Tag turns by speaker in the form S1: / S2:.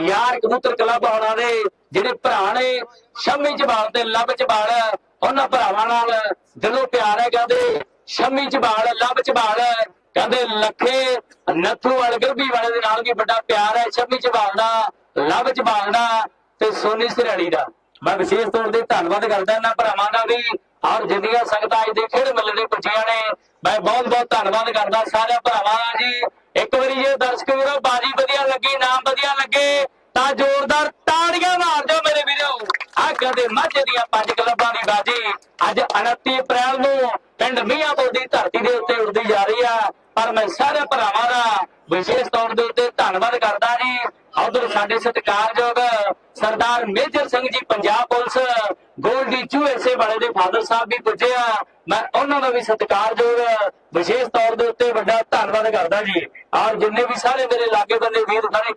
S1: ਯਾਰ ਕਬੂਤਰ ਕਲੱਬ ਆਉਣਾ ਦੇ ਜਿਹੜੇ ਭਰਾ ਨੇ, ਸ਼ਮੀ ਜਬਾਲ ਤੇ ਲੱਭ ਜਬਾਲ, ਉਹਨਾਂ ਭਰਾਵਾਂ ਨਾਲ ਦਿਲੋਂ ਪਿਆਰ ਹੈ, ਕਹਿੰਦੇ ਸ਼ਮੀ ਜਬਾਲ ਲੱਭ ਜਬਾਲ, ਕਹਿੰਦੇ ਲੱਖੇ ਨੱਥੂ ਵਾਲੇ, ਗਰਬੀ ਵਾਲੇ ਦੇ ਨਾਲ ਵੀ ਵੱਡਾ ਪਿਆਰ ਹੈ, ਸ਼ਮੀ ਜਬਾਲ ਦਾ ਲੱਭ ਜਬਾਲ ਦਾ ਤੇ ਸੋਨੀ ਸਿਰਾੜੀ ਦਾ। ਮੈਂ ਵਿਸ਼ੇਸ਼ ਤੌਰ ਤੇ ਧੰਨਵਾਦ ਕਰਦਾ ਇਹਨਾਂ ਭਰਾਵਾਂ ਦਾ ਵੀ ਔਰ ਜਿੰਨੀਆਂ ਸੰਗਤਾਂ ਅੱਜ ਦੇ ਖੇਡ ਮੇਲੇ ਦੇ ਪੁੱਜੀਆਂ ਨੇ, ਮੈਂ ਬਹੁਤ ਬਹੁਤ ਧੰਨਵਾਦ ਕਰਦਾ ਸਾਰੇ ਭਰਾਵਾਂ ਦਾ ਜੀ। ਇੱਕ ਵਾਰੀ ਜੇ ਦਰਸ਼ਕ ਵੀਰੋ ਬਾਜੀ ਵਧੀਆ ਲੱਗੇ, ਤਾਂ ਜ਼ੋਰਦਾਰ ਤਾੜੀਆਂ ਮਾਰ ਦਿਓ ਮੇਰੇ ਵੀਰੋ। ਆ ਕਦੇ ਮਾਝੇ ਦੀਆਂ ਪੰਜ ਕਲੱਬਾਂ ਦੀ ਬਾਜੀ ਅੱਜ 29 ਅਪ੍ਰੈਲ ਨੂੰ ਪਿੰਡ ਮੀਆਂਪੁਰ ਦੀ ਧਰਤੀ ਦੇ ਉੱਤੇ ਉੱਡਦੀ ਜਾ ਰਹੀ ਆ। ਪਰ ਮੈਂ ਸਾਰੇ ਭਰਾਵਾਂ ਦਾ ਵਿਸ਼ੇਸ਼ ਤੌਰ ਦੇ ਉੱਤੇ ਧੰਨਵਾਦ ਕਰਦਾ ਜੀ। ਉਧਰ ਸਾਡੇ ਸਤਿਕਾਰਯੋਗ ਸਰਦਾਰ ਮੇਜਰ ਸਿੰਘ ਜੀ ਪੰਜਾਬ ਪੁਲਿਸ, ਗੋਲਡੀ ਚੂਐਸਏ ਵਾਲੇ ਦੇ ਫਾਦਰ ਸਾਹਿਬ ਵੀ ਪੁੱਜੇ ਆ। ਮੈਂ ਉਹਨਾਂ ਦਾ ਵੀ ਸਤਿਕਾਰਯੋਗ ਵਿਸ਼ੇਸ਼ ਤੌਰ ਦੇ ਉੱਤੇ ਧੰਨਵਾਦ ਕਰਦਾ ਜੀ। ਔਰ ਜਿੰਨੇ ਵੀ ਸਾਰੇ ਮੇਰੇ ਲਾਗੇ ਬੰਦੇ ਵੀਰ ਸਾਰੇ